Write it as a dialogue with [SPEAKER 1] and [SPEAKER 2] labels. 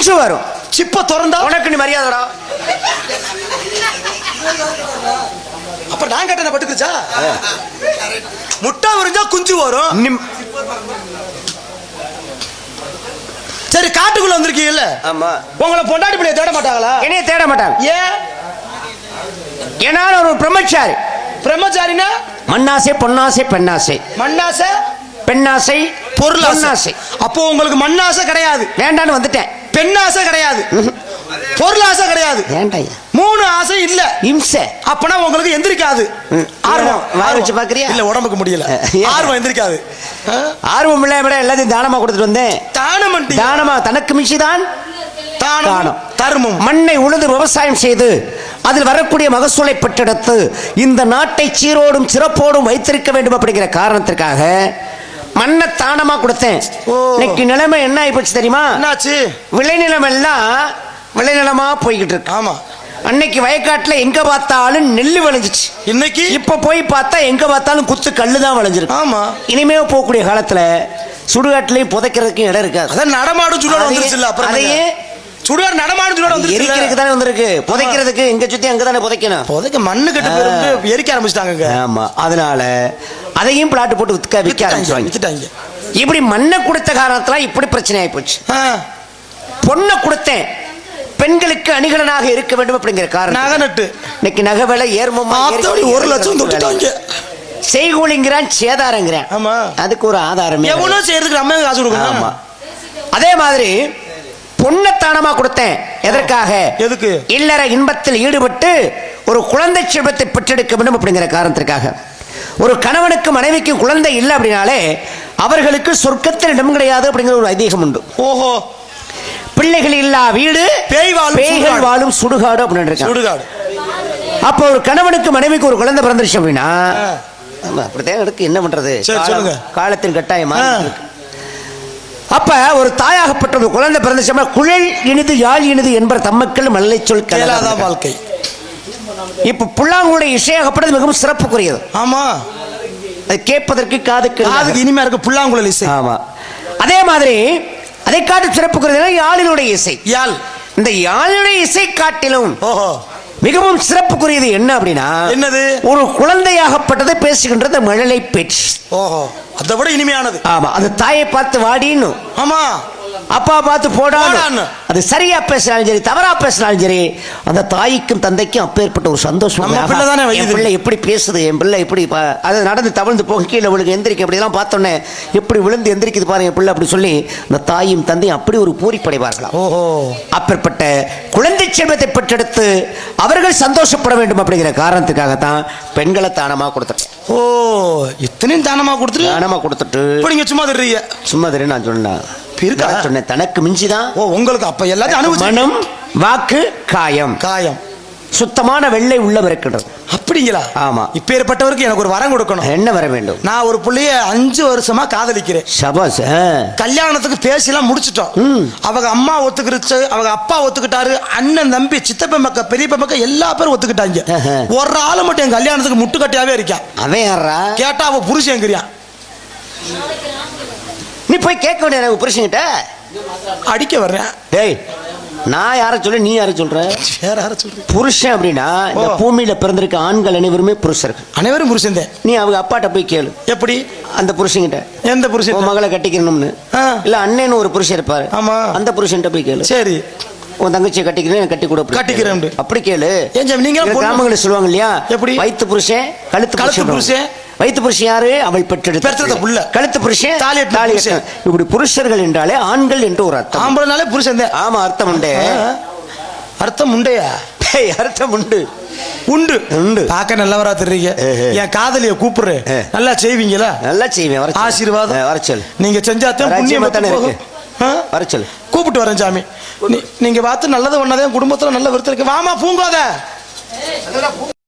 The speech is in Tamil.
[SPEAKER 1] குஞ்சு வரும்.
[SPEAKER 2] சிப்ப திறந்தா
[SPEAKER 1] உனக்கு நீ மரியாதைடா
[SPEAKER 2] அப்ப நான் கட்டண பட்டுக்குச்சா முட்டை விரிஞ்சா குஞ்சு வரும். சரி காட்டுக்குள்ள வந்திருக்கீங்கல்ல?
[SPEAKER 1] ஆமா.
[SPEAKER 2] உங்களை பொண்டாட்டி பிள்ளைய தேட மாட்டாங்களா?
[SPEAKER 1] என்னைய தேட மாட்டாங்க.
[SPEAKER 2] ஏன்
[SPEAKER 1] ஏன்னா ஒரு பிரம்மச்சாரி.
[SPEAKER 2] பிரம்மச்சாரினா?
[SPEAKER 1] மண்ணாசை பொன்னாசை பெண்ணாசை.
[SPEAKER 2] மண்ணாசை?
[SPEAKER 1] பெண்ணாசை
[SPEAKER 2] பொருளாசை.
[SPEAKER 1] பொன்னாசை.
[SPEAKER 2] அப்போ உங்களுக்கு மண்ணாசை கிடையாது.
[SPEAKER 1] வேண்டான்னு வந்துட்டேன்.
[SPEAKER 2] பெண்ணாசை கிடையாது. பொருளாசை கிடையாது.
[SPEAKER 1] வேண்டாம்
[SPEAKER 2] மூணு ஆசை இல்ல.
[SPEAKER 1] இம்சை.
[SPEAKER 2] அப்பனா உங்களுக்கு எந்திரிக்காது. ஆர்வம்.
[SPEAKER 1] வச்சு பார்க்கறியா?
[SPEAKER 2] இல்ல உடம்புக்கு முடியல? ஆர்வம் எந்திரிக்காது?
[SPEAKER 1] ஆர்வம் இல்லை விட எல்லாத்தையும் தானமா கொடுத்துட்டு வந்தேன்?
[SPEAKER 2] தானம்
[SPEAKER 1] தானமா? தனக்கு மிச்சிதான்
[SPEAKER 2] தானம்
[SPEAKER 1] தானம்.
[SPEAKER 2] தர்மம்.
[SPEAKER 1] மண்ணை உழுது விவசாயம் செய்து அதில் வரக்கூடிய மகசூலை பெற்றெடுத்து இந்த நாட்டை சீரோடும் சிறப்போடும் வைத்திருக்க வேண்டும் அப்படிங்கிற காரணத்திற்காக மண்ணை தானமா கொடுத்தேன். இன்னைக்கு நிலைமை என்ன ஆகி போச்சு தெரியுமா?
[SPEAKER 2] என்னாச்சு?
[SPEAKER 1] விளைநிலம் எல்லாம் விளைநிலமா போய்கிட்டு இருக்கு.
[SPEAKER 2] ஆமா.
[SPEAKER 1] அன்னைக்கு வயக்காட்டுல எங்க பார்த்தாலும் நெல் விளைஞ்சிச்சு.
[SPEAKER 2] இன்னைக்கு?
[SPEAKER 1] இப்ப போய் பார்த்தா எங்க பார்த்தாலும் குத்து கல்லு தான் விளைஞ்சிருக்கு.
[SPEAKER 2] ஆமா.
[SPEAKER 1] இனிமே போகக்கூடிய காலத்துல சுடுகாட்டுலயும் புதைக்கிறதுக்கும் இடம் இருக்காது.
[SPEAKER 2] அதான் நடமாடும் சுடுகாடு அப்புறம்
[SPEAKER 1] அதையே
[SPEAKER 2] சுடுகாடு நடமாடும்
[SPEAKER 1] எரிக்கிறதுக்கு தானே வந்திருக்கு. புதைக்கிறதுக்கு எங்க சுத்தி அங்க தானே புதைக்கணும்.
[SPEAKER 2] புதைக்க மண்ணு கட்டு எரிக்க ஆரம்பிச்சிட்டாங்க
[SPEAKER 1] ஆமா. அதனால அதையும் பிளாட் போட்டு விற்க விற்க ஆரம்பிச்சுவாங்க
[SPEAKER 2] வித்துட்டாங்க.
[SPEAKER 1] இப்படி மண்ணை கொடுத்த காரணத்துல இப்படி பிரச்சனை ஆகி போச்சு பொண்ணை கொடுத்தேன். பெண்களுக்கு அணிகலனாக இருக்க வேண்டும் அப்படிங்கிற காரணம்
[SPEAKER 2] நகை நட்டு
[SPEAKER 1] இன்னைக்கு நகை விலை ஏர்மமா
[SPEAKER 2] ஒரு லட்சம் தொட்டுட்டாங்க.
[SPEAKER 1] செய்கூலிங்கிறான் சேதாரங்கிறான்.
[SPEAKER 2] ஆமா.
[SPEAKER 1] அதுக்கு ஒரு ஆதாரமே
[SPEAKER 2] எவனோ செய்யறதுக்கு நம்ம காசு
[SPEAKER 1] ஆமா.
[SPEAKER 2] கொடுக்கணும்
[SPEAKER 1] அதே மாதிரி பொண்ணை தானமா கொடுத்தேன் எதற்காக?
[SPEAKER 2] எதுக்கு?
[SPEAKER 1] இல்லற இன்பத்தில் ஈடுபட்டு ஒரு குழந்தை செல்வத்தை பெற்றெடுக்க வேண்டும் அப்படிங்கிற காரணத்திற்காக. ஒரு கணவனுக்கு மனைவிக்கு குழந்தை இல்லை அப்படின்னாலே அவர்களுக்கு சொர்க்கத்தில் இடம் கிடையாது அப்படிங்கிற ஒரு ஐதீகம் உண்டு.
[SPEAKER 2] ஓஹோ.
[SPEAKER 1] பிள்ளைகள் இல்லா வீடு பேய்கள். வாழும் சுடுகாடு அப்படின்னு
[SPEAKER 2] சுடுகாடு.
[SPEAKER 1] அப்போ ஒரு கணவனுக்கு மனைவிக்கு ஒரு குழந்தை பிறந்துருச்சு அப்படின்னா அப்படித்தான் இருக்கு. என்ன பண்றது. காலத்தின் கட்டாயமா. இருக்கு. அப்ப ஒரு தாயாகப்பட்ட ஒரு குழந்தை பிறந்துச்சு குழல் இனிது யாழ் இனிது என்பர் தம்மக்கள் மல்லை சொல் கலராதான்
[SPEAKER 2] வாழ்க்கை.
[SPEAKER 1] இப்ப புல்லாங்குடைய இசையாகப்பட்டது மிகவும் சிறப்புக்குரியது.
[SPEAKER 2] ஆமா.
[SPEAKER 1] அது கேட்பதற்கு காதுக்கு
[SPEAKER 2] காதுக்கு இனிமையா இருக்கு புல்லாங்குழல் இசை.
[SPEAKER 1] ஆமா. அதே மாதிரி அதை காட்டு சிறப்புக்குரியது யாழினுடைய இசை.
[SPEAKER 2] யாழ்.
[SPEAKER 1] இந்த யாழினுடைய இசை காட்டிலும்
[SPEAKER 2] ஓஹோ.
[SPEAKER 1] மிகவும் சிறப்புக்குரியது என்ன அப்படின்னா
[SPEAKER 2] என்னது?
[SPEAKER 1] ஒரு குழந்தையாகப்பட்டதை பேசுகின்றது மழலை பேச்சு.
[SPEAKER 2] ஓஹோ. அதை விட இனிமையானது.
[SPEAKER 1] ஆமா அந்த தாயை பார்த்து வாடின்னு
[SPEAKER 2] ஆமா.
[SPEAKER 1] அப்பா பார்த்து போடான்னு. அது சரியா பேசினாலும் சரி தவறா பேசினாலும் சரி அந்த தாய்க்கும் தந்தைக்கும் அப்பேற்பட்ட ஒரு சந்தோஷம்
[SPEAKER 2] தானே
[SPEAKER 1] என். பிள்ளை எப்படி பேசுது என் பிள்ளை எப்படி அது நடந்து தவழ்ந்து போக கீழே விழுங்க எந்திரிக்க அப்படிலாம் பார்த்தோன்னே எப்படி விழுந்து எந்திரிக்குது பாருங்க பிள்ளை அப்படி சொல்லி அந்த தாயும் தந்தையும் அப்படி ஒரு பூரிப்படைவார்களாம்.
[SPEAKER 2] ஓஹோ.
[SPEAKER 1] அப்பேற்பட்ட குழந்தை செல்வத்தை பெற்றெடுத்து அவர்கள் சந்தோஷப்பட வேண்டும் அப்படிங்கிற காரணத்துக்காகத்தான் பெண்களை தானமா கொடுத்துட்டேன்.
[SPEAKER 2] ஓ இத்தனையும் தானமா கொடுத்துட்டு?
[SPEAKER 1] தானமா கொடுத்துட்டு.
[SPEAKER 2] இப்ப சும்மா தர்றீங்க
[SPEAKER 1] சும்மா தெரியும் நான் சொன்னேன். நான் சொன்னேன் தனக்கு மிஞ்சிதான்.
[SPEAKER 2] ஓ உங்களுக்கு அப்ப எல்லாத்தையும்
[SPEAKER 1] மனம் வாக்கு காயம்.
[SPEAKER 2] காயம்.
[SPEAKER 1] சுத்தமான வெள்ளை உள்ளம் இருக்கின்றது
[SPEAKER 2] அப்படிங்களா?
[SPEAKER 1] ஆமா.
[SPEAKER 2] இப்பேற்பட்டவருக்கு எனக்கு ஒரு வரம் கொடுக்கணும்.
[SPEAKER 1] என்ன வர வேண்டும்?
[SPEAKER 2] நான் ஒரு புள்ளைய அஞ்சு வருஷமா காதலிக்கிறேன்.
[SPEAKER 1] சபாஸ்.
[SPEAKER 2] கல்யாணத்துக்கு பேசிலாம் முடிச்சிட்டோம். அவங்க அம்மா ஒத்துக்கிருச்சு அவங்க அப்பா ஒத்துக்கிட்டாரு அண்ணன் தம்பி சித்தப்ப மக்க பெரியப்ப மக்க எல்லா பேரும் ஒத்துக்கிட்டாங்க. ஒரு ஆளு மட்டும் என் கல்யாணத்துக்கு முட்டுக்கட்டியாவே இருக்கான்.
[SPEAKER 1] அவன் யாரா
[SPEAKER 2] கேட்டா அவ புருஷங்கிறியான்
[SPEAKER 1] நீ போய் கேட்க வேண்டிய எனக்கு புருஷன்கிட்ட?
[SPEAKER 2] அடிக்க வர்றேன்.
[SPEAKER 1] டேய் நான் யார சொல்ல நீ யார சொல்ற?
[SPEAKER 2] வேற யார சொல்றீங்க
[SPEAKER 1] புருஷன் அப்படின்னா இந்த. பூமியில பிறந்திருக்க ஆண்கள் அனைவருமே புருஷர்கள்.
[SPEAKER 2] அனைவரும் புருஷன்
[SPEAKER 1] நீ அவங்க அப்பாட்ட போய் கேளு.
[SPEAKER 2] எப்படி?
[SPEAKER 1] அந்த புருஷன்கிட்ட.
[SPEAKER 2] எந்த புருஷன்?
[SPEAKER 1] மகளை கட்டிக்கணும்னு. இல்ல அண்ணன் ஒரு புருஷன் இருப்பாரு.
[SPEAKER 2] ஆமா.
[SPEAKER 1] அந்த புருஷன்கிட்ட போய் கேளு.
[SPEAKER 2] சரி.
[SPEAKER 1] உன் தங்கச்சியை கட்டிக்கிறேன் கட்டி கூட
[SPEAKER 2] கட்டிக்கிறேன்.
[SPEAKER 1] அப்படி. கேளு.
[SPEAKER 2] நீங்க
[SPEAKER 1] கிராமங்களில் சொல்லுவாங்க இல்லையா?
[SPEAKER 2] எப்படி?
[SPEAKER 1] வயித்து புருஷன் கழுத்து
[SPEAKER 2] கழுத்து
[SPEAKER 1] புருஷன். வயித்து புருஷன் யாரு? அவள் பெற்றெடுத்த
[SPEAKER 2] பெற்றெடுத்த புள்ள.
[SPEAKER 1] கழுத்து புருஷன்?
[SPEAKER 2] தாலி
[SPEAKER 1] தாலி. இப்படி புருஷர்கள் என்றாலே ஆண்கள் என்று ஒரு அர்த்தம்.
[SPEAKER 2] ஆம்பளைனாலே புருஷன் தான்.
[SPEAKER 1] ஆமா அர்த்தம் உண்டு.
[SPEAKER 2] அர்த்தம் உண்டையா?
[SPEAKER 1] ஏய், அர்த்தம் உண்டு.
[SPEAKER 2] உண்டு.
[SPEAKER 1] உண்டு.
[SPEAKER 2] பார்க்க நல்லவரா தெரியுங்க. என் காதலிய கூப்பிடுறேன்.
[SPEAKER 1] ஏ.
[SPEAKER 2] நல்லா செய்வீங்களா?
[SPEAKER 1] நல்லா செய்வேன்.
[SPEAKER 2] ஆசீர்வாதம்.
[SPEAKER 1] ஆ, வர சொல்லு.
[SPEAKER 2] நீங்க செஞ்சாத்தான் புண்ணியம்
[SPEAKER 1] தானே. இருக்கு.
[SPEAKER 2] ஆ?
[SPEAKER 1] வர சொல்லு.
[SPEAKER 2] கூப்பிட்டு வரேன் சாமி. நீங்க பார்த்து நல்லது பண்ணாதே குடும்பத்துல நல்ல விருத்தம் இருக்கு. வாமா பூங்காத.